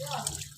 Yeah.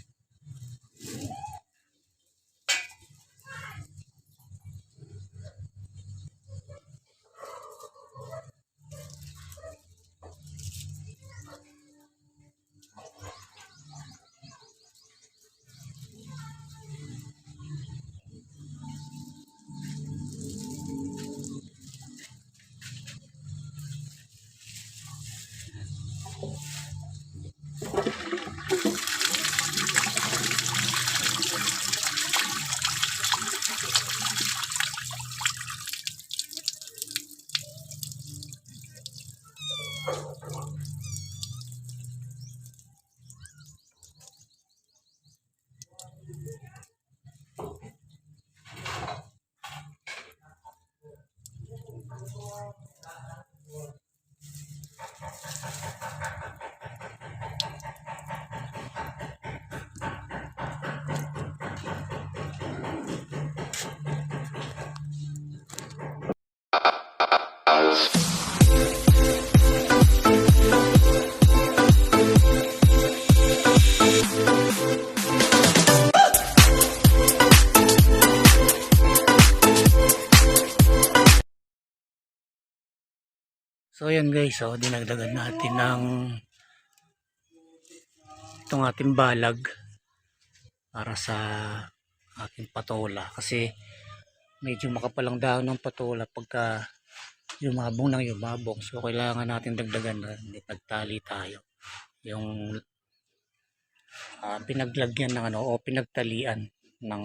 もう。So ayan guys, so dinagdagan natin ng itong ating balag para sa aking patola kasi medyo makapalang dahon ng patola pagka yumabong ng yumabong. So kailangan natin dagdagan na hindi pagtali tayo. Yung ah, pinaglagyan ng ano o pinagtalian ng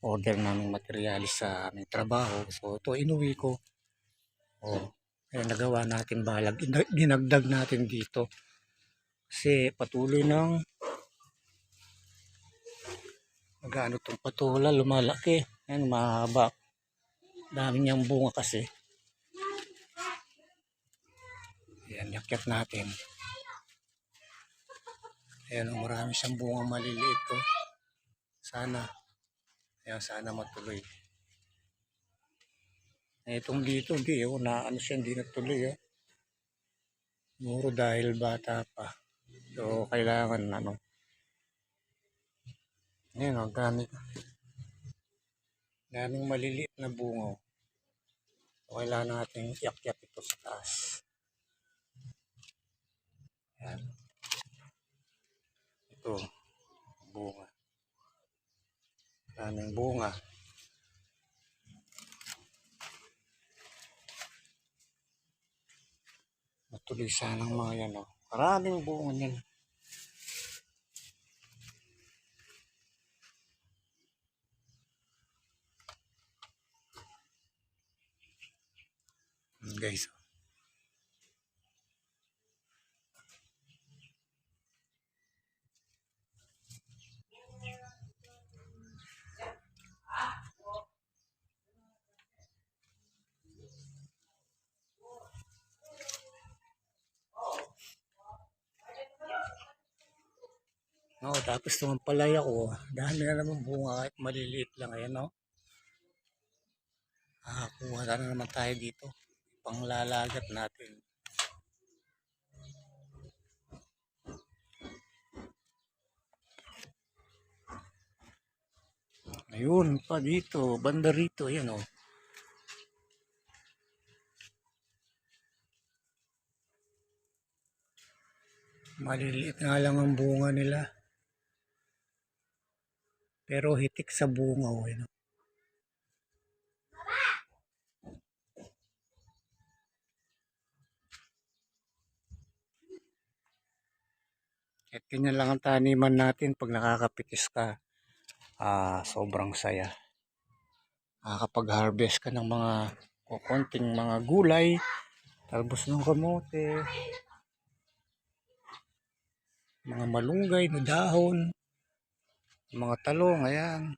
order naming materialis sa aming trabaho. So ito inuwi ko. O kaya nagawa natin balag. Ina- Dinagdag natin dito. Kasi patuloy ng magano tong patola lumalaki. Yan mahaba. Dami niyang bunga kasi. Yan, yakyat natin. Ayan, oh, marami siyang bunga maliliit to. Sana. Ayan, sana matuloy. Eh, Itong dito, hindi. Oh, na, ano siya, hindi natuloy. Oh. Siguro dahil bata pa. So, kailangan, ano. Ayan, oh, dami. Daming maliliit na bunga. oh. So, kailangan natin yak-yak ito sa taas. Ayan. Ito, bunga. Daming bunga. Matuloy sanang mga yan, oh. Maraming niyan. Yan, Guys, oh. Tapos naman palaya ko, dami na naman bunga kahit maliliit lang. Ayan, no? Ah, kuha na naman tayo dito. Panglalagat natin. Ayun pa dito, banda rito, ayan oh. Maliliit nga lang ang bunga nila. Pero hitik sa bunga oh, ano. At ganyan lang ang taniman natin pag nakakapitis ka. Ah, sobrang saya. Nakakapag-harvest ka ng mga konting mga gulay, talbos ng kamote, mga malunggay na dahon, mga talong, ayan.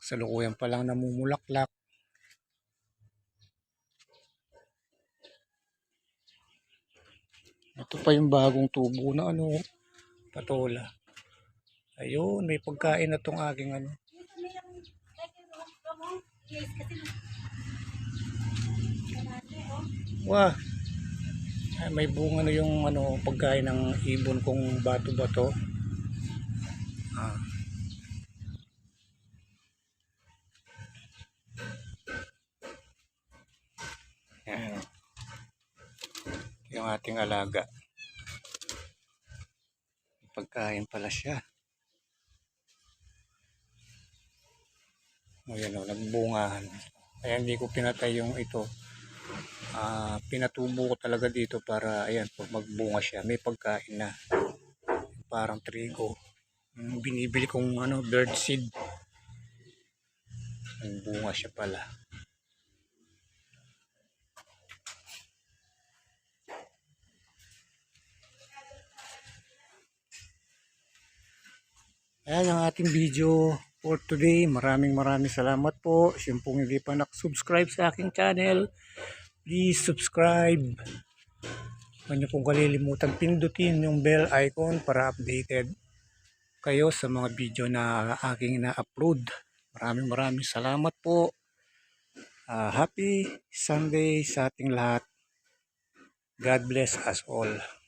Kasalukuyan pa lang namumulaklak. Ito pa yung bagong tubo na ano, patola. Ayun, may pagkain na tong aking ano. Wah, ay, may bunga na yung ano, pagkain ng ibon kong bato-bato. Ah. Yan. Yung ating alaga. Pagkain pala siya. O yan o, nagbungahan. Kaya hindi ko pinatay yung ito. Ah, pinatubo ko talaga dito para ayan, pag magbunga siya, may pagkain na. Parang trigo. Binibili kong ano, bird seed. Nagbunga siya pala. Ayan ang ating video for today. Maraming maraming salamat po. Siyempre hindi pa nakasubscribe sa aking channel, please subscribe. Huwag niyo pong kalilimutan pindutin yung bell icon para updated kayo sa mga video na aking na-upload. Maraming maraming salamat po. Ah, happy Sunday sa ating lahat. God bless us all.